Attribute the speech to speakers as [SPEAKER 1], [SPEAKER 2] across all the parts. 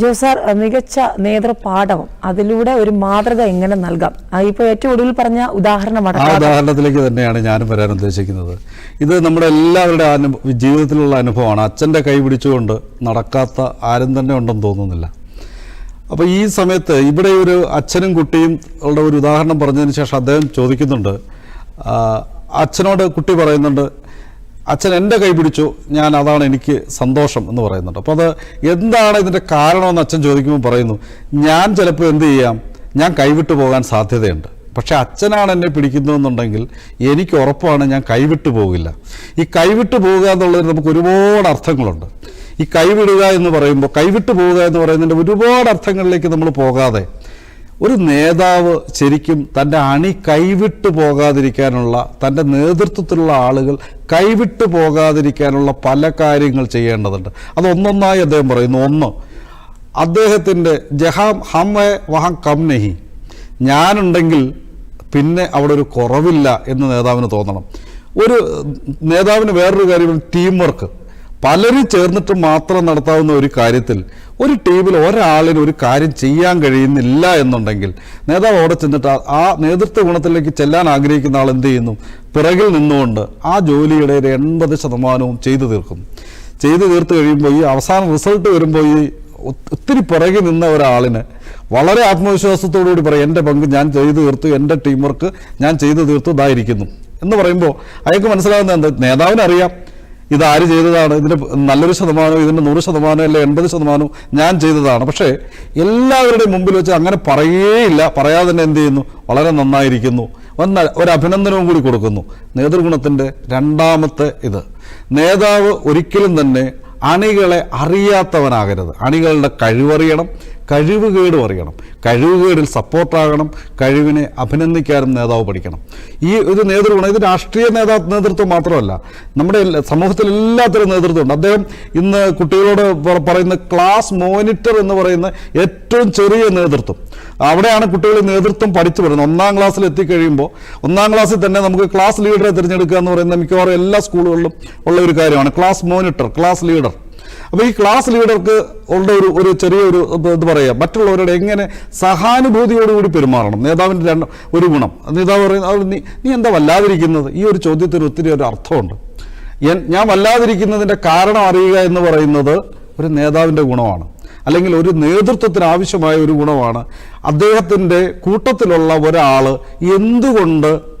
[SPEAKER 1] ജോ sir മികച്ച നേതൃപാഠവും. അതിലൂടെ ഒരു മാതൃക എങ്ങനെ നൽകാം? ഇപ്പൊ ഏറ്റവും ഒടുവിൽ പറഞ്ഞ ഉദാഹരണമാണ്
[SPEAKER 2] ആ ഉദാഹരണത്തിലേക്ക് തന്നെയാണ് ഞാനും വരാൻ ഉദ്ദേശിക്കുന്നത്. ഇത് നമ്മുടെ എല്ലാവരുടെ അനുഭവ ജീവിതത്തിലുള്ള അനുഭവമാണ്. അച്ഛന്റെ കൈ പിടിച്ചുകൊണ്ട് നടക്കാത്ത ആരും തന്നെ ഉണ്ടെന്ന് തോന്നുന്നില്ല. അപ്പോൾ ഈ സമയത്ത് ഇവിടെ ഒരു അച്ഛനും കുട്ടിയും ഉള്ള ഒരു ഉദാഹരണം പറഞ്ഞതിന് ശേഷം അദ്ദേഹം ചോദിക്കുന്നുണ്ട്. അച്ഛനോട് കുട്ടി പറയുന്നുണ്ട് അച്ഛൻ എന്റെ കൈ പിടിച്ചു. ഞാൻ അതാണ് എനിക്ക് സന്തോഷം എന്ന് പറയുന്നുണ്ട്. അപ്പോൾ അത് എന്താണ് ഇതിന്റെ കാരണമെന്ന് അച്ഛൻ ചോദിക്കുമ്പോൾ പറയുന്നു ഞാൻ ചിലപ്പോൾ എന്ത് ചെയ്യാം? ഞാൻ കൈവിട്ടു പോകാൻ സാധ്യതയുണ്ട്. പക്ഷേ അച്ഛനാണ് എന്നെ പിടിക്കുന്നതെന്നുണ്ടെങ്കിൽ എനിക്ക് ഉറപ്പാണ് ഞാൻ കൈവിട്ടു പോകില്ല. ഈ കൈവിട്ടു പോവുക എന്നുള്ളതിന് നമുക്ക് ഒരുപാട് അർത്ഥങ്ങളുണ്ട്. ഈ കൈവിടുക എന്ന് പറയുമ്പോൾ കൈവിട്ടു പോവുക എന്ന് പറയുന്നതിന്റെ ഒരുപാട് അർത്ഥങ്ങളിലേക്ക് നമ്മൾ പോകാതെ ഒരു നേതാവ് ശരിക്കും തന്റെ അണി കൈവിട്ടു പോകാതിരിക്കാനുള്ള തന്റെ നേതൃത്വത്തിലുള്ള ആളുകൾ കൈവിട്ടു പോകാതിരിക്കാനുള്ള പല കാര്യങ്ങൾ ചെയ്യേണ്ടതുണ്ട്. അതൊന്നൊന്നായി അദ്ദേഹം പറയുന്നു. ഒന്ന് അദ്ദേഹത്തിന്റെ ജഹാം ഹം വഹം കം നഹി. ഞാനുണ്ടെങ്കിൽ പിന്നെ അവിടെ ഒരു കുറവില്ല എന്ന് നേതാവിന് തോന്നണം. ഒരു നേതാവിന് വേറൊരു കാര്യം ടീം വർക്ക് പലരും ചേർന്നിട്ട് മാത്രം നടത്താവുന്ന ഒരു കാര്യത്തിൽ ഒരു ടീമിൽ ഒരാളിന് ഒരു കാര്യം ചെയ്യാൻ കഴിയുന്നില്ല എന്നുണ്ടെങ്കിൽ നേതാവ് അവിടെ ചെന്നിട്ട് ആ- നേതൃത്വ ഗുണത്തിലേക്ക് ചെല്ലാൻ ആഗ്രഹിക്കുന്ന ആൾ എന്ത് ചെയ്യുന്നു? പിറകിൽ നിന്നുകൊണ്ട് ആ ജോലിയുടെ ഒരു എൺപത് ശതമാനവും ചെയ്തു തീർക്കും. ചെയ്തു തീർത്ത് കഴിയുമ്പോൾ ഈ അവസാന റിസൾട്ട് വരുമ്പോൾ ഈ ഒത്തിരി പിറകെ നിന്ന ഒരാളിന് വളരെ ആത്മവിശ്വാസത്തോടുകൂടി പറയും എന്റെ പങ്ക് ഞാൻ ചെയ്തു തീർത്തു എന്റെ ടീം വർക്ക് ഞാൻ ചെയ്തു തീർത്തു ഇതായിരിക്കുന്നു എന്ന് പറയുമ്പോൾ അയാൾക്ക് മനസ്സിലാകുന്ന എന്താ? നേതാവിന് അറിയാം ഇത് ആര് ചെയ്തതാണ്? ഇതിന് നല്ലൊരു ശതമാനം ഇതിന്റെ നൂറ് ശതമാനം അല്ലെ എൺപത് ശതമാനവും ഞാൻ ചെയ്തതാണ്. പക്ഷേ എല്ലാവരുടെയും മുമ്പിൽ വെച്ച് അങ്ങനെ പറയുകയില്ല പറയാതെ തന്നെ എന്ത് ചെയ്യുന്നു? വളരെ നന്നായിരിക്കുന്നു. വന്ന ഒരു അഭിനന്ദനവും കൂടി കൊടുക്കുന്നു. നേതൃഗുണത്തിന്റെ രണ്ടാമത്തെ ഇത്. നേതാവ് ഒരിക്കലും തന്നെ അണികളെ അറിയാത്തവനാകരുത്. അണികളുടെ കഴിവറിയണം. കഴിവുകേടും അറിയണം കഴിവുകേടിൽ സപ്പോർട്ടാകണം. കഴിവിനെ അഭിനന്ദിക്കാനും നേതാവ് പഠിക്കണം. ഈ ഒരു നേതൃഗുണം ഇത് രാഷ്ട്രീയ നേതാ നേതൃത്വം മാത്രമല്ല നമ്മുടെ സമൂഹത്തിൽ എല്ലാത്തരം നേതൃത്വമുണ്ട്. അദ്ദേഹം ഇന്ന് കുട്ടികളോട് പറയുന്ന ക്ലാസ് മോണിറ്റർ എന്ന് പറയുന്ന ഏറ്റവും ചെറിയ നേതൃത്വം. അവിടെയാണ് കുട്ടികൾ നേതൃത്വം പഠിച്ചു വരുന്നത്. ഒന്നാം ക്ലാസ്സിൽ എത്തിക്കഴിയുമ്പോൾ ഒന്നാം ക്ലാസ്സിൽ തന്നെ നമുക്ക് ക്ലാസ് ലീഡറെ തിരഞ്ഞെടുക്കുക എന്ന് പറയുന്ന മിക്കവാറും എല്ലാ സ്കൂളുകളിലും ഉള്ള ഒരു കാര്യമാണ് ക്ലാസ് മോണിറ്റർ ക്ലാസ് ലീഡർ. അപ്പോൾ ഈ ക്ലാസ് ലീഡർക്ക് ഉള്ള ഒരു ഒരു ചെറിയൊരു ഇത് പറയുക മറ്റുള്ളവരോട് എങ്ങനെ സഹാനുഭൂതിയോടുകൂടി പെരുമാറണം? നേതാവിന്റെ രണ്ട് ഒരു ഗുണം. നേതാവ് പറയുന്നത് "അത് നീ നീ എന്താ വല്ലാതിരിക്കുന്നത്? ഈ ഒരു ചോദ്യത്തിന് ഒത്തിരി ഒരു അർത്ഥമുണ്ട്. ഞാൻ വല്ലാതിരിക്കുന്നതിന്റെ കാരണം അറിയുക എന്ന് പറയുന്നത് ഒരു നേതാവിന്റെ ഗുണമാണ്. അല്ലെങ്കിൽ ഒരു നേതൃത്വത്തിന് ആവശ്യമായ ഒരു ഗുണമാണ്. അദ്ദേഹത്തിന്റെ കൂട്ടത്തിലുള്ള ഒരാൾ എന്തുകൊണ്ട്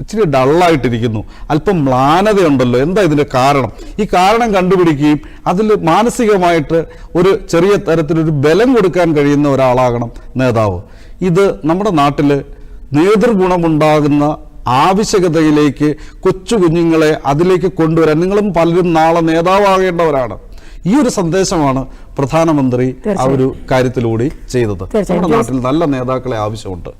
[SPEAKER 2] ഇച്ചിരി ഡള്ളായിട്ടിരിക്കുന്നു. അല്പം മ്ലാനതയുണ്ടല്ലോ. എന്താ ഇതിന്റെ കാരണം? ഈ കാരണം കണ്ടുപിടിക്കുകയും അതിൽ മാനസികമായിട്ട് ഒരു ചെറിയ തരത്തിലൊരു ബലം കൊടുക്കാൻ കഴിയുന്ന ഒരാളാകണം നേതാവ്. ഇത് നമ്മുടെ നാട്ടിൽ നേതൃഗുണമുണ്ടാകുന്ന ആവശ്യകതയിലേക്ക് കൊച്ചു കുഞ്ഞുങ്ങളെ അതിലേക്ക് കൊണ്ടുവരാൻ നിങ്ങളും പലരും നാളെ നേതാവാകേണ്ടവരാണ്. ഈ ഒരു സന്ദേശമാണ് പ്രധാനമന്ത്രി ആ ഒരു കാര്യത്തിലൂടെ ചെയ്തത്. നമ്മുടെ നാട്ടിൽ നല്ല നേതാക്കളെ ആവശ്യമുണ്ട്.